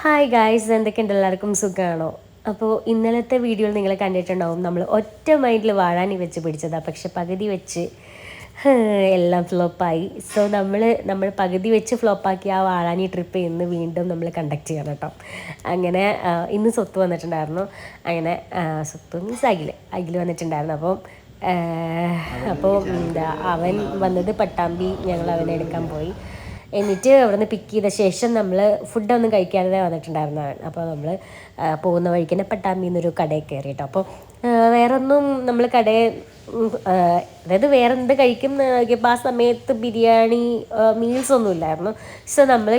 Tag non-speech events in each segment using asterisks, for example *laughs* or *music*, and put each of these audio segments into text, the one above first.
Hi guys എന്തൊക്കെയുണ്ട്? എല്ലാവർക്കും സുഖമാണോ അപ്പോൾ ഇന്നലത്തെ വീഡിയോയിൽ നിങ്ങൾ കണ്ടിട്ടുണ്ടാവും നമ്മൾ ഒറ്റ മൈൻഡിൽ വാഴാനി വെച്ച് പിടിച്ചതാണ് പക്ഷെ പകുതി വെച്ച് എല്ലാം ഫ്ലോപ്പായി. സോ നമ്മൾ നമ്മൾ പകുതി വെച്ച് ഫ്ലോപ്പാക്കി ആ വാഴാനി ട്രിപ്പ് ഇന്ന് വീണ്ടും നമ്മൾ കണ്ടക്ട് ചെയ്യണം കേട്ടോ. അങ്ങനെ ഇന്ന് സ്വത്ത് വന്നിട്ടുണ്ടായിരുന്നു. അങ്ങനെ സ്വത്ത് മീൻസ് അഖിൽ അഖിൽ വന്നിട്ടുണ്ടായിരുന്നു. അപ്പം അപ്പോൾ എന്താ അവൻ വന്നത് പട്ടാമ്പി ഞങ്ങൾ അവനെ എടുക്കാൻ പോയി. എന്നിട്ട് അവിടുന്ന് പിക്ക് ചെയ്ത ശേഷം നമ്മൾ ഫുഡൊന്നും കഴിക്കാതെ വന്നിട്ടുണ്ടായിരുന്നതാണ് അപ്പോൾ നമ്മൾ പോകുന്ന വഴിക്ക് തന്നെ പട്ടാമ്പി എന്നൊരു കടയിൽ കയറിയിട്ടോ അപ്പോൾ വേറൊന്നും നമ്മൾ കടയിൽ അതായത് വേറെ എന്ത് കഴിക്കും നോക്കിയപ്പോൾ ആ സമയത്ത് ബിരിയാണി മീൽസ് ഒന്നും ഇല്ലായിരുന്നു. സോ നമ്മൾ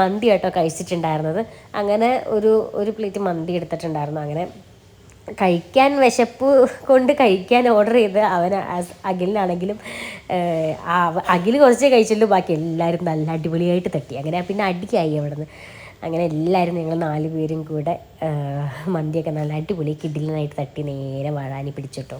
മന്തി കേട്ടോ കഴിച്ചിട്ടുണ്ടായിരുന്നത്. അങ്ങനെ ഒരു ഒരു പ്ലേറ്റ് മന്തി എടുത്തിട്ടുണ്ടായിരുന്നു. അങ്ങനെ കഴിക്കാൻ വിശപ്പ് കൊണ്ട് കഴിക്കാൻ ഓർഡർ ചെയ്ത് അവൻ അഖിലിനാണെങ്കിലും അഖിൽ കുറച്ചേ കഴിച്ചുള്ളൂ. ബാക്കി എല്ലാവരും നല്ല അടിപൊളിയായിട്ട് തട്ടി. അങ്ങനെ പിന്നെ അടിക്കായി അവിടെ നിന്ന് അങ്ങനെ എല്ലാവരും ഞങ്ങൾ നാല് പേരും കൂടെ മന്തിയൊക്കെ നല്ല അടിപൊളി കിഡിലിനായിട്ട് തട്ടി. നേരെ വാഴാനി പിടിച്ചിട്ടോ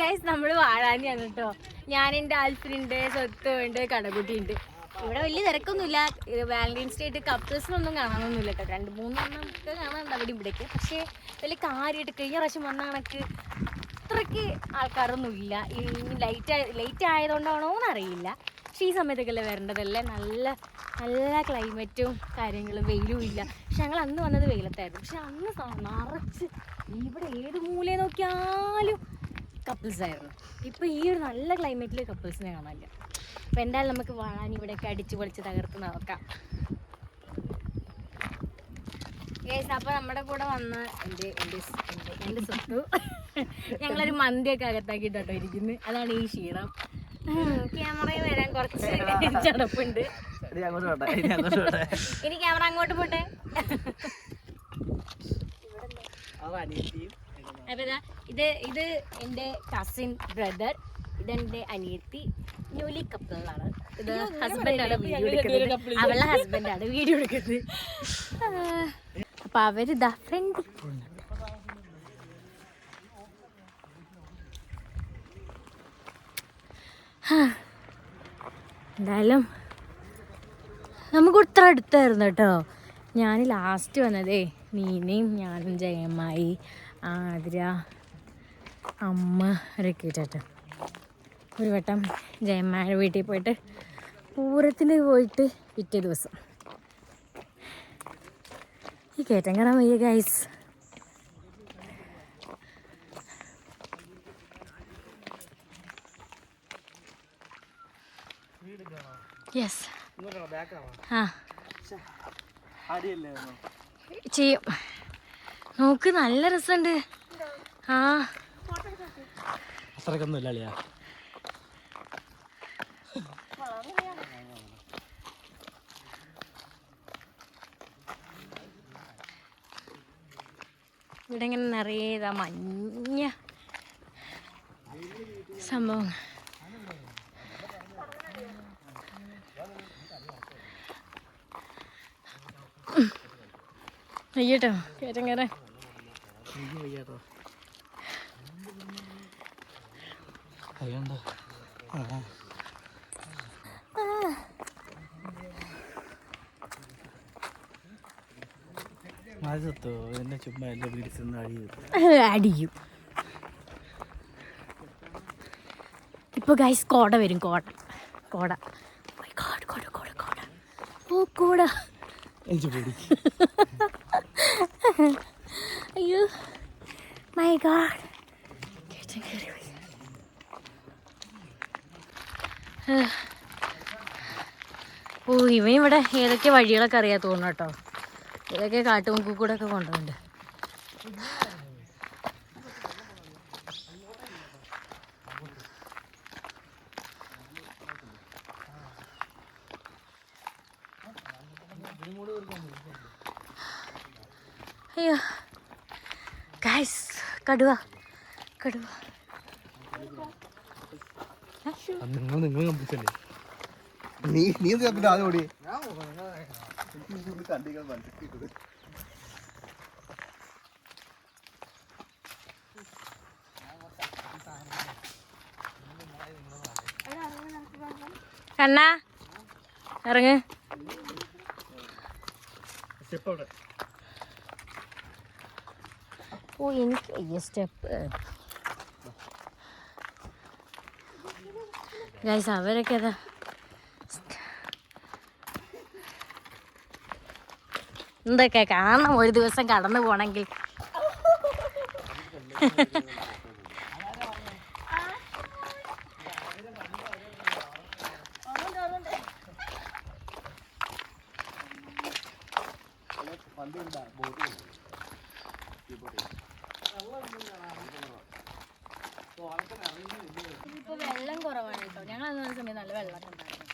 ഗൈസ് നമ്മൾ വാഴാനിയാണ് കേട്ടോ. ആൽഫിനുണ്ട് സ്വത്ത് ഉണ്ട് കടകുട്ടി ഉണ്ട് ഇവിടെ വലിയ തിരക്കൊന്നുമില്ല. വാലന്റൈൻസ് ഡേ ആയിട്ട് കപ്പിൾസിനൊന്നും കാണാനൊന്നുമില്ല കേട്ടോ. രണ്ട് മൂന്നെണ്ണം ഒക്കെ കാണാനുണ്ട് അവിടെ ഇവിടേക്ക്. പക്ഷേ വലിയ കാര്യമായിട്ട് കഴിഞ്ഞ പ്രാവശ്യം വന്ന കണക്ക് അത്രയ്ക്ക് ആൾക്കാരൊന്നും ഇല്ല ഈ ലൈറ്റ് ലൈറ്റ് ആയതുകൊണ്ടാണോ എന്നറിയില്ല. പക്ഷേ ഈ സമയത്തൊക്കെയല്ലേ വരേണ്ടതല്ലേ? നല്ല നല്ല ക്ലൈമറ്റും കാര്യങ്ങളും വെയിലും ഇല്ല. പക്ഷെ ഞങ്ങൾ അന്ന് വന്നത് വെയിലത്തായിരുന്നു. പക്ഷെ അന്ന് നിറച്ച് ഇവിടെ ഏത് മൂലയെ നോക്കിയാലും കപ്പിൾസ് ആയിരുന്നു. ഇപ്പൊ ഈ ഒരു നല്ല ക്ലൈമറ്റിൽ കപ്പിൾസിനെ കാണാനില്ല അപ്പൊ എന്തായാലും നമുക്ക് വാഴാൻ ഇവിടെയൊക്കെ അടിച്ചു പൊളിച്ച് തകർത്ത് നോക്കാം ഗൈസ് അപ്പൊ നമ്മുടെ കൂടെ വന്ന എന്റെ എന്റെ സ്- എന്റെ സ്വത്തു. ഞങ്ങളൊരു മന്തിയൊക്കെ അകത്താക്കിട്ടോ ഇരിക്കുന്നു. അതാണ് ഈ ക്ഷീണം. ക്യാമറയിൽ വരാൻ കുറച്ച് *laughs* ചടപ്പുണ്ട്. ഇനി ക്യാമറ അങ്ങോട്ട് പോട്ടെ. അപ്പൊ ഇതാ ഇത് എന്റെ കസിൻ ബ്രദർ ഇതെന്റെ അനിയത്തി ന്യൂലി കപ്പിളാണ് ഇത് ഹസ്ബൻഡാണ് വീഡിയോ എടുക്കുന്നത്. അവളെ ഹസ്ബൻഡാണ് വീഡിയോ എടുക്കുന്നത്. അപ്പൊ അവരിതാ ഫ്രണ്ട് എന്തായാലും നമുക്ക് ഇത്ര അടുത്തായിരുന്നു കേട്ടോ. ഞാൻ ലാസ്റ്റ് വന്നതേ. നീനയും ഞാനും ജയമായി. ആതിര അമ്മ അവരൊക്കെ കേട്ടോ ഒരു വട്ടം ജയമ്മയുടെ വീട്ടിൽ പോയിട്ട് പൂരത്തിന് പോയിട്ട് പിറ്റേ ദിവസം. ഈ കയറ്റം കാണാൻ വയ്യ ഗൈസ് യെസ് ആ. ചെയ്യും. നോക്ക് നല്ല രസമുണ്ട്. ആ. അത്രക്കൊന്നും ഇല്ല അളിയാ. ഇവിടെ ഇങ്ങനെ നിറയെ മഞ്ഞ സംഭവം അയ്യട്ടോ കയറ്റം കയറാൻ എനിക്ക് വയ്യാട്ടോ കഴിയണ്ട ആ മാസത്തോ എന്നെ ചുമ്മാ എല്ലാം പിടിച്ചെന്ന് അടി അടിയും. ഇപ്പൊ ഗൈസ് കോട വരും കോട. കോട. Oh my God, കോട കോട. കോട. ഓ കോട അയ്യോ. മൈ ഗാഡ് ഓ ഇവൻ ഇവിടെ ഏതൊക്കെ വഴികളൊക്കെ അറിയാൻ തോന്നുന്നു കേട്ടോ. ഏതൊക്കെ കാട്ടുമുക്കിൽ കൂടെ ഒക്കെ കൊണ്ടുപോകുന്നുണ്ട്. അയ്യോ. കടുവ. കടുവ. നിങ്ങൾ നിങ്ങൾ കമ്പിച്ചല്ലേ? നീ നീ എന്ത് കണ്ടിട്ട് ആദ്യം ഓടി. കണ്ണ ഇറങ്ങ്. ഓ എനിക്ക് ഈ സ്റ്റെപ്പ്. ഗൈസ് അവരൊക്കെ അതാ എന്തൊക്കെ കാണണം ഒരു ദിവസം കടന്നു പോണെങ്കിൽ ഇപ്പൊ വെള്ളം കുറവാണ് കേട്ടോ. ഞങ്ങൾ അന്ന് സമയത്ത് നല്ല വെള്ളമൊക്കെ ഉണ്ടായിരുന്നു.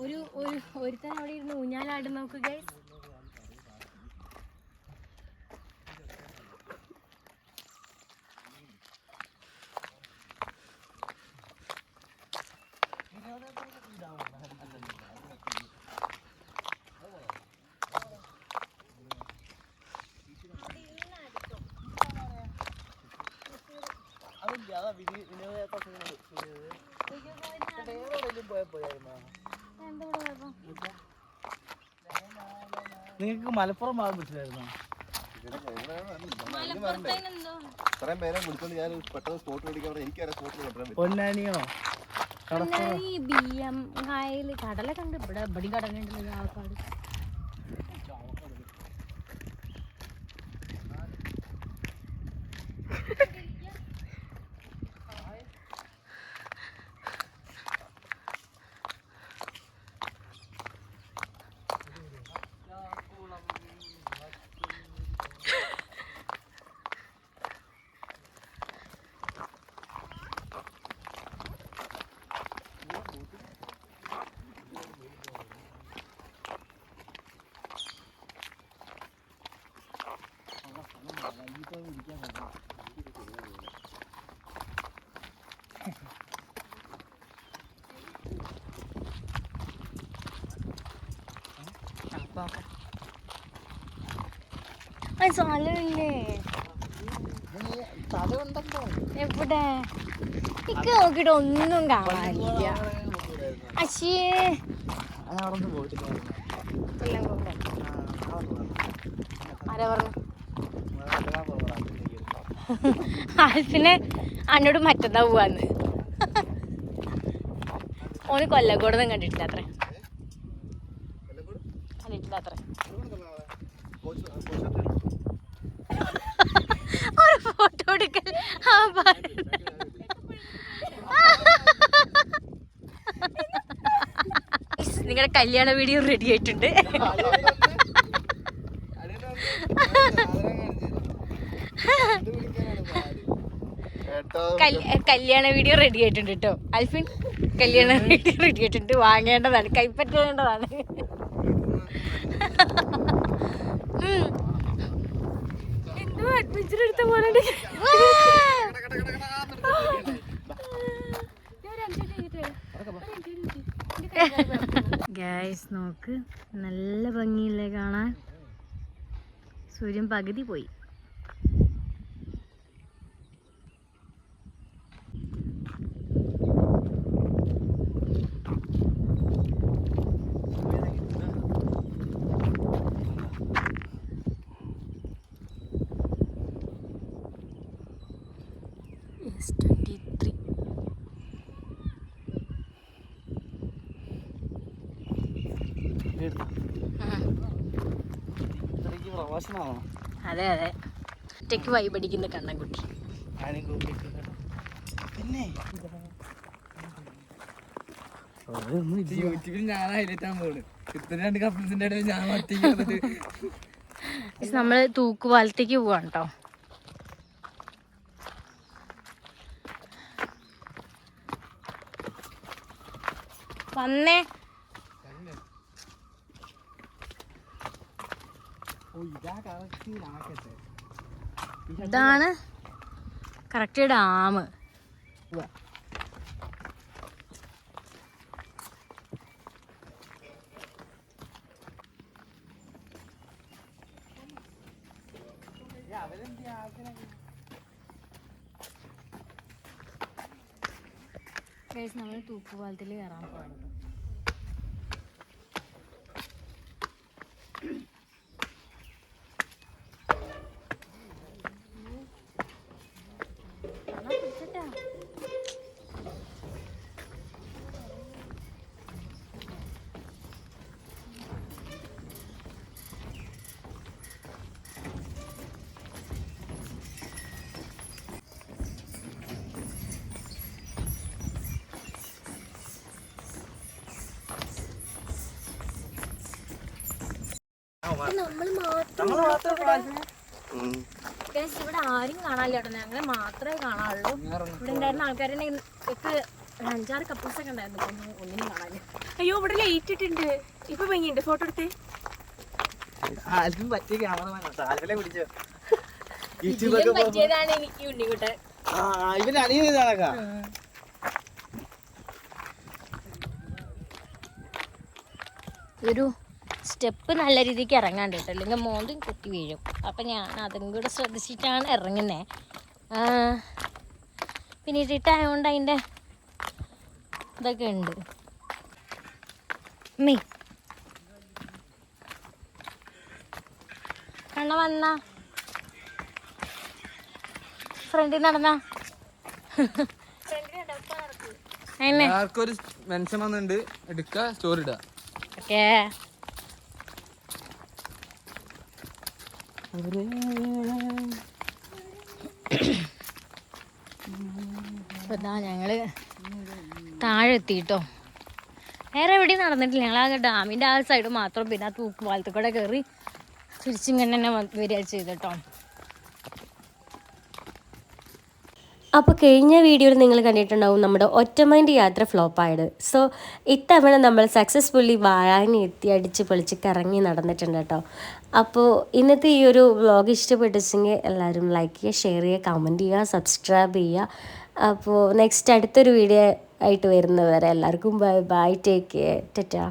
ഒരു ഒരു ഒരുത്തൻ അവിടെ ഇരുന്ന് ഊഞ്ഞാലാടും നോക്കുകയായി ഗൈസ് നിങ്ങൾക്ക് മലപ്പുറം ഭാഗം പറ്റില്ലായിരുന്നോ ഇത്രയും പേരെ വിളിച്ചോണ്ട് ഞാൻ പെട്ടെന്ന് സ്പോട്ട് മേടിക്കാൻ പറഞ്ഞാൽ എനിക്കറിയാം മലപ്പുറം കൊണ്ടുവരാൻ പറ്റില്ലായിരുന്നു പൊന്നാനിയോ ബി എം കായൽ കടല കണ്ട് ഇവിടെ. ഇവിടെ കടലുണ്ടല്ലോ ആൾക്കാട് ആ സ്ഥലമില്ലേ എവിടെ? എനിക്ക് നോക്കിട്ട് ഒന്നും കാണാനില്ല. കൂടെ ആരാ പറഞ്ഞു? ആൽഫിനെ അന്നോട് മറ്റന്നാ പോവാന്ന്. ഓന് കൊല്ലക്കോടൊന്നും കണ്ടിട്ടില്ല അത്ര കണ്ടിട്ടില്ല അത്ര ഒരു ഫോട്ടോ എടുക്കൽ ആ *laughs* നിങ്ങളുടെ കല്യാണ വീഡിയോ റെഡി ആയിട്ടുണ്ട്. കല്യാണ വീഡിയോ റെഡി ആയിട്ടുണ്ട് കേട്ടോ അൽഫിൻ കല്യാണ വീഡിയോ റെഡി ആയിട്ടുണ്ട്. വാങ്ങേണ്ടതാണ്. കൈപ്പറ്റേണ്ടതാണ്. എന്തോ അഡ്വഞ്ചർ എടുത്ത പോലെ ഗായ്സ് നോക്ക്. നല്ല ഭംഗിയില്ലേ കാണാൻ? സൂര്യൻ പകുതി പോയി. പ്രവാസനാണോ അതെ അതെ. ഒറ്റയ്ക്ക് വൈബടിക്കുന്ന കണ്ണൻകുട്ടി. പിന്നെ. യൂട്യൂബിൽ ഞാൻ ഹൈലൈറ്റ് ഇത്ര രണ്ട് കപ്പിൾസിന്റെ ഇടയിൽ ഞാൻ ഒറ്റയ്ക്ക് നമ്മൾ തൂക്കുപാലത്തേക്ക് പോവാണ് കേട്ടോ വന്നേ. ഇതാണ് കറക്റ്റ് ഡാം. നമ്മൾ തൂക്കുപാലത്തിൽ കയറാൻ പോകുന്നത് ഇവിടെ ആരും കാണാനില്ല കേട്ടോ. ഞങ്ങളെ മാത്രമേ കാണാനുള്ളൂ. ഇവിടെ ഉണ്ടായിരുന്ന ആൾക്കാരെ ഒക്കെ അഞ്ചാറ് കപ്പിൾസ് ഒക്കെ ഉണ്ടായിരുന്നു. ഒന്നിനും കാണാനില്ല. അയ്യോ ഇവിടെ ലൈറ്റ് ഇട്ടിട്ടുണ്ട്. ഇപ്പൊ ഭംഗിയുണ്ട്. ഫോട്ടോ എടുത്തേ. പറ്റിയ പിടിച്ചോ. *laughs* ഇതിലും പറ്റിയതാണ് എനിക്ക് ഉണ്ണിക്കുട്ടൻ ആ ഇവന് സ്റ്റെപ്പ് നല്ല രീതിക്ക് ഇറങ്ങാണ്ട് കേട്ടോ. അല്ലെങ്കിൽ മോന്തും കുത്തി വീഴും. അപ്പം ഞാൻ അതും കൂടെ ശ്രദ്ധിച്ചിട്ടാണ് ഇറങ്ങുന്നത് പിന്നെ ഇരുട്ടായതുകൊണ്ട് അതിന്റെ ഇതൊക്കെ ഉണ്ട്. മീ കണ്ണ വന്ന. ഫ്രണ്ടിൽ നടന്ന. അതിനെ ആർക്കൊരു മെൻഷൻ വന്നിട്ടുണ്ട്. എടുക്ക സ്റ്റോറി ഇടുക. ഓക്കേ. ഇതാ ഞങ്ങൾ താഴെ എത്തിട്ടോ വേറെ എവിടെയും നടന്നിട്ടില്ല. ഞങ്ങൾ ആ ഡാമിന്റെ ആ സൈഡ് മാത്രം പിന്നെ ആ തൂക്കുപാലത്തിൽ കൂടെ കയറി തിരിച്ചിങ്ങനെ തന്നെ വരിക ചെയ്തിട്ടോ. അപ്പോൾ കഴിഞ്ഞ വീഡിയോയിൽ നിങ്ങൾ കണ്ടിട്ടുണ്ടാവും നമ്മുടെ ഒറ്റമൈൻഡ് യാത്ര ഫ്ലോപ്പായത് സോ ഇത്തവണ നമ്മൾ സക്സസ്ഫുള്ളി വാഴാൻ എത്തി അടിച്ച് പൊളിച്ച് കറങ്ങി നടന്നിട്ടുണ്ട് കേട്ടോ. അപ്പോൾ ഇന്നത്തെ ഈ ഒരു വ്ളോഗ് ഇഷ്ടപ്പെട്ടിച്ചെങ്കിൽ എല്ലാവരും ലൈക്ക് ചെയ്യുക ഷെയർ ചെയ്യുക കമന്റ് ചെയ്യുക സബ്സ്ക്രൈബ് ചെയ്യുക. അപ്പോൾ നെക്സ്റ്റ് അടുത്തൊരു വീഡിയോ ആയിട്ട് വരുന്നവരെ എല്ലാവർക്കും bye bye take care tata